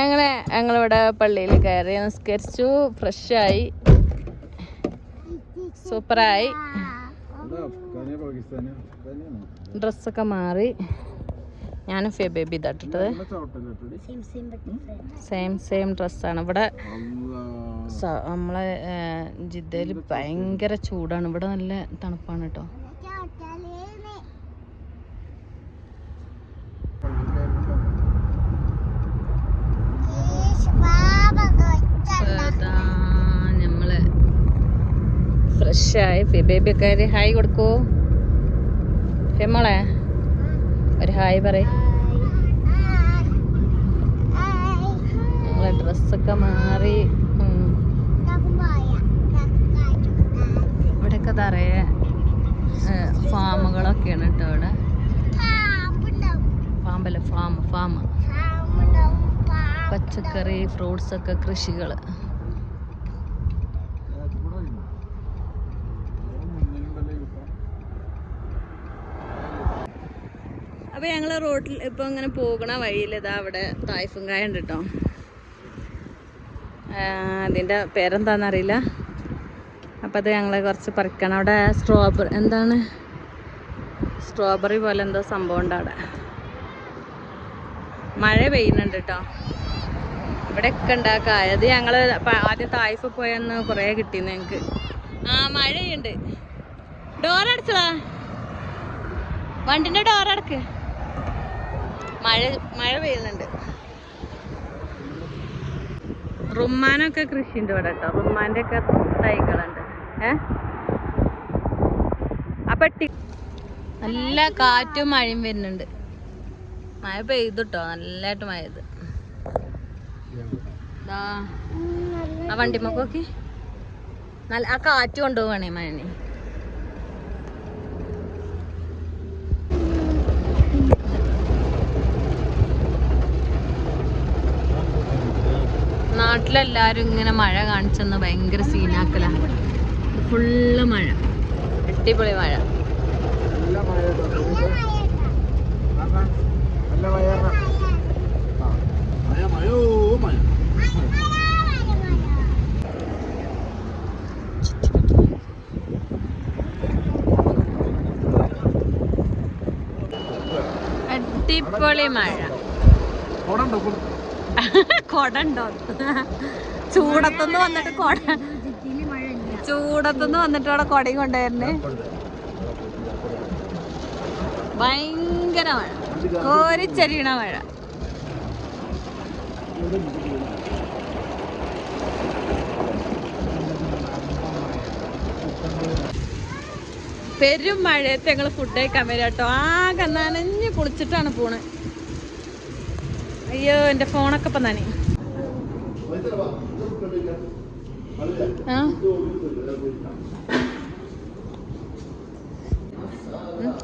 അങ്ങനെ ഞങ്ങളിവിടെ പള്ളിയിൽ കയറി നിസ്കരിച്ചു ഫ്രഷായി സൂപ്പറായി. ഡ്രസ്സൊക്കെ മാറി. ഞാനും ഫിയ ബേബി ഇതാട്ടിട്ടത് സെയിം സെയിം ഡ്രസ്സാണ് ഇവിടെ നമ്മളെ ജിദ്ദയിൽ ഭയങ്കര ചൂടാണ്. ഇവിടെ നല്ല തണുപ്പാണ് കേട്ടോ. നമ്മൾ ഫ്രഷായി ഫി ബേബി ഒക്കെ ഒരു ഹായ് കൊടുക്കൂ. ഫെമോളെ ഒരു ഹായ് പറ നമ്മളെ ഡ്രസ്സൊക്കെ മാറി. ഇവിടെയൊക്കെ നിറയെ ഫാമുകളൊക്കെയാണ് കേട്ടോ ഇവിടെ ഫാമല്ല ഫാം ഫാം പച്ചക്കറി ഫ്രൂട്ട്സ് ഒക്കെ കൃഷികൾ അപ്പൊ ഞങ്ങൾ റോട്ടിൽ ഇപ്പൊ ഇങ്ങനെ പോകണ വഴിയിൽ ഇതാ അവിടെ തായ്ഫും കായ ഉണ്ട് കേട്ടോ അതിന്റെ പേരെന്താന്നറിയില്ല. അപ്പൊ അത് ഞങ്ങൾ കുറച്ച് പറിക്കണം. അവിടെ സ്ട്രോബെറി എന്താണ്? സ്ട്രോബെറി പോലെ എന്തോ സംഭവം ഉണ്ട് അവിടെ. മഴ പെയ്യുന്നുണ്ട് കേട്ടോ ഇവിടെ ഒക്കെ ഉണ്ടാക്കായ അത് ഞങ്ങൾ ആദ്യം തായ്ഫ് പോയെന്ന് കുറേ കിട്ടി ഞങ്ങക്ക്. ആ മഴയുണ്ട്. ഡോർ ഡോറടച്ചതാ വണ്ടിന്റെ ഡോർ അടക്ക് മഴ മഴ പെയ്യുന്നുണ്ട്. റുമ്മാനൊക്കെ കൃഷിയുണ്ട് ഇവിടെ കേട്ടോ റുമ്മാന്റെ ഒക്കെ തൈകളുണ്ട്. ഏ? അപ്പട്ടി നല്ല കാറ്റും മഴയും വരുന്നുണ്ട്. മഴ പെയ്തുട്ടോ. നല്ലതായിട്ട് മഴ പെയ്ത്. ആ വണ്ടിമ്മക്ക് നോക്കി. നല്ല ആ കാറ്റ് കൊണ്ടുപോവാണേ മഴനെ നാട്ടിലെല്ലാരും ഇങ്ങനെ മഴ കാണിച്ചെന്ന് ഭയങ്കര സീനാക്കല. ഫുള്ള് മഴ. അടിപൊളി മഴ. നല്ല മഴ മഴ മഴ. മഴയോ മഴ അടിപൊളി മഴ കൊടണ്ടോ? ചൂടത്തുനിന്ന് വന്നിട്ട് കൊട ചൂടത്തുനിന്ന് വന്നിട്ട് അവിടെ കൊടയും കൊണ്ടുവരുന്നേ. ഭയങ്കര മഴ. മഴ. പെരും മഴയത്ത് ഞങ്ങൾ ഫുഡ് കഴിക്കാൻ വരാം കേട്ടോ. ആകെ നനഞ്ഞ് കുളിച്ചിട്ടാണ് പോണ്. അയ്യോ എന്റെ ഫോണൊക്കെ ഇപ്പം നനി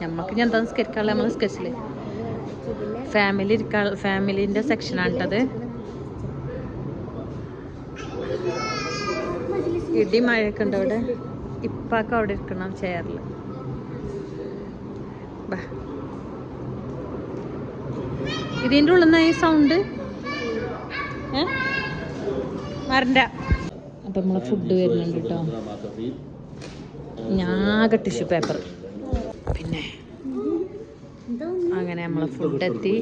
നമ്മക്ക് ഇനി എന്താ നിസ്കരിക്കാനുള്ള നമ്മൾ സ്കെച്ചിൽ ഫാമിലി ഇരിക്കാൻ ഫാമിലിന്റെ സെക്ഷനാണ് കേട്ടത് ഇടി മഴയൊക്കെ ഉണ്ട് അവിടെ? ഇപ്പൊക്കെ അവിടെ ഇരിക്കണം ചെയറിൽ ബാ. ഇതിന്റെ ഉള്ളിൽ നിന്ന് ഈ സൗണ്ട് വരണ്ട. അപ്പം നമ്മളെ ഫുഡ് വരുന്നുണ്ട് കേട്ടോ ഞാകെ ടിഷ്യൂ പേപ്പർ പിന്നെ അങ്ങനെ നമ്മളെ ഫുഡ് എത്തി.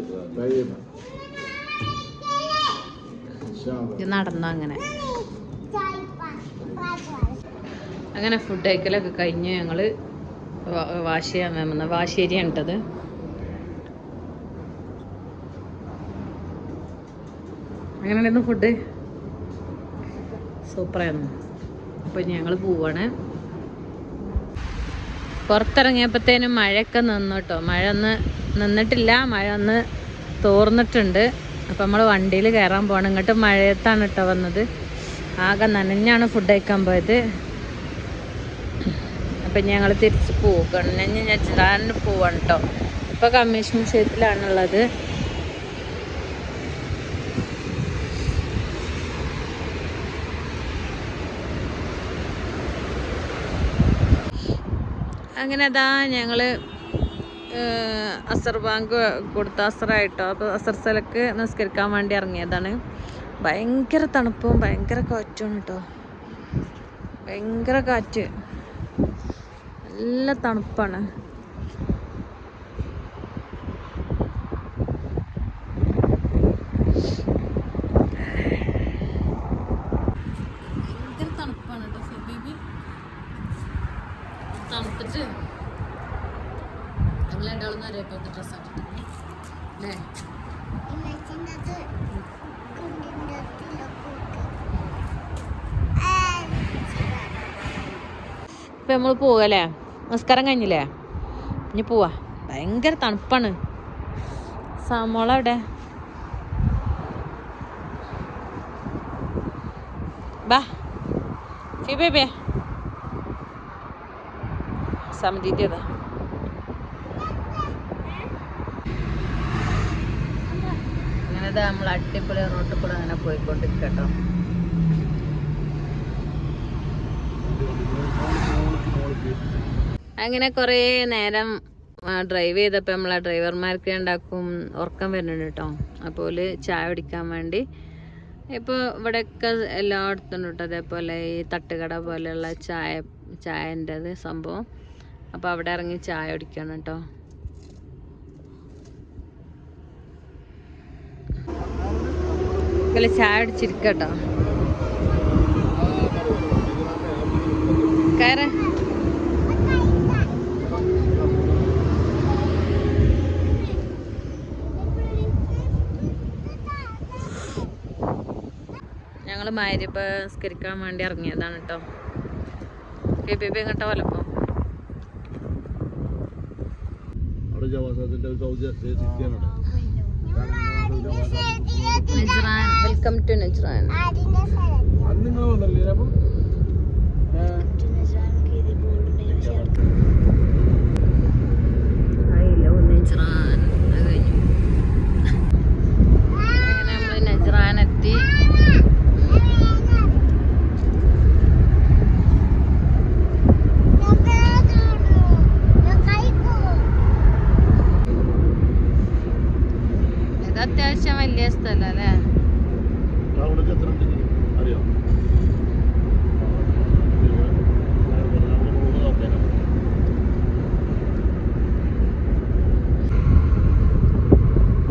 നടന്നു അങ്ങനെ. അങ്ങനെ ഫുഡ് കഴിക്കലൊക്കെ കഴിഞ്ഞ് ഞങ്ങൾ വാഷ് ചെയ്യാൻ വന്ന വാശേരിയാണ് ഉണ്ടത് അങ്ങനെയായിരുന്നു ഫുഡ് സൂപ്പറായിരുന്നു. അപ്പോൾ ഞങ്ങൾ പോവാണ്. പുറത്തിറങ്ങിയപ്പോഴത്തേനും മഴയൊക്കെ നിന്നു കേട്ടോ മഴ ഒന്ന് നിന്നിട്ടില്ല. മഴ ഒന്ന് തോർന്നിട്ടുണ്ട്. അപ്പം നമ്മൾ വണ്ടിയിൽ കയറാൻ പോകണം ഇങ്ങോട്ട് മഴയത്താണ് കേട്ടോ വന്നത്. ആകെ നനഞ്ഞാണ് ഫുഡ് കഴിക്കാൻ പോയത്. അപ്പം ഞങ്ങൾ തിരിച്ച് പോകണം ഞാൻ ഞെച്ചിടാൻ പോവാണ് കേട്ടോ ഇപ്പോൾ കമ്മീഷൻ വിഷയത്തിലാണുള്ളത്. അങ്ങനെ അതാ ഞങ്ങൾ അസർ ബാങ്ക് കൊടുത്ത അസറായിട്ടോ. അപ്പോൾ അസർ സ്ഥലക്ക് നിസ്കരിക്കാൻ വേണ്ടി ഇറങ്ങിയതാണ്. ഭയങ്കര തണുപ്പും ഭയങ്കര കാറ്റും കേട്ടോ ഭയങ്കര കാറ്റ്. നല്ല തണുപ്പാണ്. തണുത്തിട്ട് ഞങ്ങൾ രണ്ടാളും അല്ലേ? ഇപ്പം നമ്മൾ പോകല്ലേ നമസ്കാരം കഴിഞ്ഞില്ലേ? ഇനി പോവാ. ഭയങ്കര തണുപ്പാണ്. സമോള അവിടെ ബാ. ഫിബേബേ സമതിഥിയതാ അങ്ങനെ നമ്മൾ അടിപൊളി റോട്ടിൽ കൂടെ അങ്ങനെ പോയിക്കൊണ്ടിരിക്കട്ടോ. അങ്ങനെ കുറേ നേരം ഡ്രൈവ് ചെയ്തപ്പോൾ നമ്മളെ ഡ്രൈവർമാർക്ക് ഉണ്ടാക്കും ഉറക്കം വരുന്നുണ്ട് കേട്ടോ അപ്പോൾ ചായ കുടിക്കാൻ വേണ്ടി. ഇപ്പോൾ ഇവിടെയൊക്കെ എല്ലായിടത്തും കേട്ടോ അതേപോലെ ഈ തട്ടുകട പോലെയുള്ള ചായ ചായന്റെത് സംഭവം. അപ്പോൾ അവിടെ ഇറങ്ങി ചായ കുടിക്കണം കേട്ടോ ചായ കുടിച്ചിരിക്കട്ടോ കയറ ഞങ്ങൾ മാരിപ്പ സംസ്കരിക്കാൻ വേണ്ടി ഇറങ്ങിയതാണ് കേട്ടോ എങ്ങോട്ടാ വലപ്പോ അവിടെ ജവാസത്തിന്റെ സൗദി സിറ്റിയാണ് വെൽക്കം ടു നജ്റാൻ. നജ്റാൻ അത് കഴിഞ്ഞു അങ്ങനെ നമ്മൾ നജ്റാൻ എത്തി ഇത് അത്യാവശ്യം അറിയോ?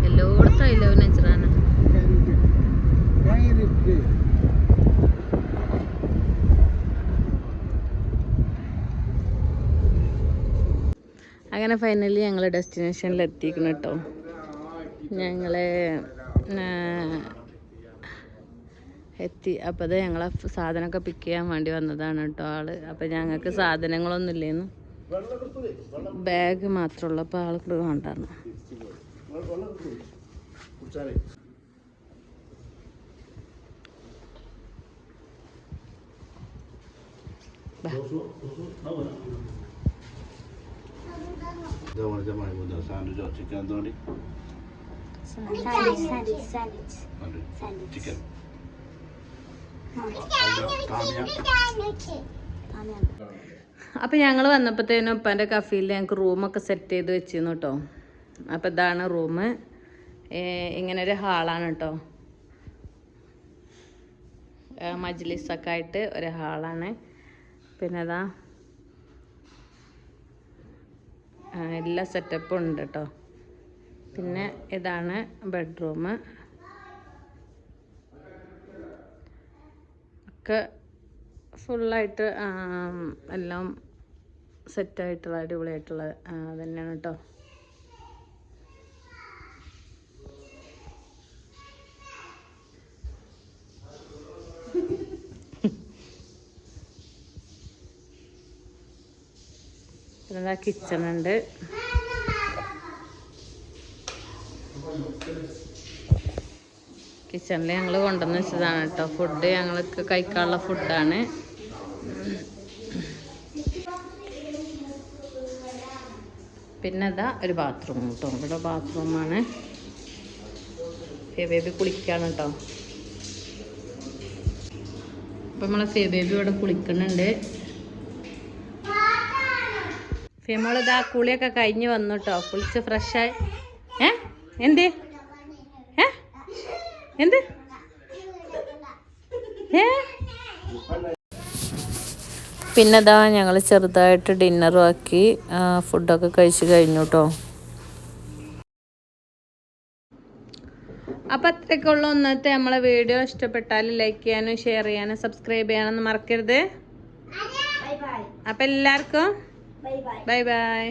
എല്ലായിടത്തും അങ്ങനെ ഫൈനലി ഞങ്ങൾ ഡെസ്റ്റിനേഷനിൽ എത്തിക്കണം കേട്ടോ ഞങ്ങൾ എത്തി. അപ്പോൾ അത് ഞങ്ങളെ സാധനമൊക്കെ പിക്ക് ചെയ്യാൻ വേണ്ടി വന്നതാണ് കേട്ടോ ആൾ. അപ്പോൾ ഞങ്ങൾക്ക് സാധനങ്ങളൊന്നും ഇല്ലേന്നു ബാഗ് മാത്രമുള്ളൂ അപ്പോൾ കുടിച്ചാലേ ജവാൻ ജമായി മുതൽ സാൻഡ്വിച്ചോ ചിക്കൻ എന്തുകൊണ്ട് ചിക്കൻ അപ്പോൾ ഞങ്ങൾ വന്നപ്പോഴത്തേനും ഉപ്പാന്റെ കഫീൽ ഞങ്ങൾക്ക് റൂമൊക്കെ സെറ്റ് ചെയ്ത് വെച്ചിരുന്നു കേട്ടോ അപ്പൊ ഇതാണ് റൂം ഇങ്ങനെ ഒരു ഹാളാണ് കേട്ടോ മജ്ലിസൊക്കെ ആയിട്ട് ഒരു ഹാളാണ് പിന്നെ അതാ എല്ലാ സെറ്റപ്പും ഉണ്ട് കേട്ടോ പിന്നെ ഇതാണ് ബെഡ്റൂം ഒക്കെ ഫുള്ളായിട്ട് എല്ലാം സെറ്റായിട്ടുള്ള അടിപൊളിയായിട്ടുള്ള തന്നെയാണ് കേട്ടോ പിന്നെ കിച്ചൺ ഉണ്ട്. കിച്ചണിൽ ഞങ്ങൾ കൊണ്ടുവന്ന് വെച്ചതാണ് കേട്ടോ. ഫുഡ് ഞങ്ങൾക്ക് കഴിക്കാനുള്ള ഫുഡാണ് പിന്നെ അതാ ഒരു ബാത്റൂം കേട്ടോ ഇവിടെ ബാത്റൂമാണ് ബേബി കുളിക്കാണ് കേട്ടോ അപ്പം നമ്മളെ ഫേ ബേബി ഇവിടെ കുളിക്കുന്നുണ്ട്. ഫേമോളിതാ കുളിയൊക്കെ കഴിഞ്ഞ് വന്നു കേട്ടോ കുളിച്ച് ഫ്രഷായി എന്ത്? ഏ? എന്ത്? ഏ? പിന്നെ ഇതാ ഞങ്ങൾ ചെറുതായിട്ട് ഡിന്നറും ആക്കി ഫുഡൊക്കെ കഴിച്ച് കഴിഞ്ഞു കേട്ടോ അപ്പം അത്രയ്ക്കുള്ളൂ ഒന്നത്തെ നമ്മളെ വീഡിയോ. ഇഷ്ടപ്പെട്ടാൽ ലൈക്ക് ചെയ്യാനും ഷെയർ ചെയ്യാനും സബ്സ്ക്രൈബ് ചെയ്യാനൊന്നും മറക്കരുത്. അപ്പം എല്ലാവർക്കും ബൈ ബൈ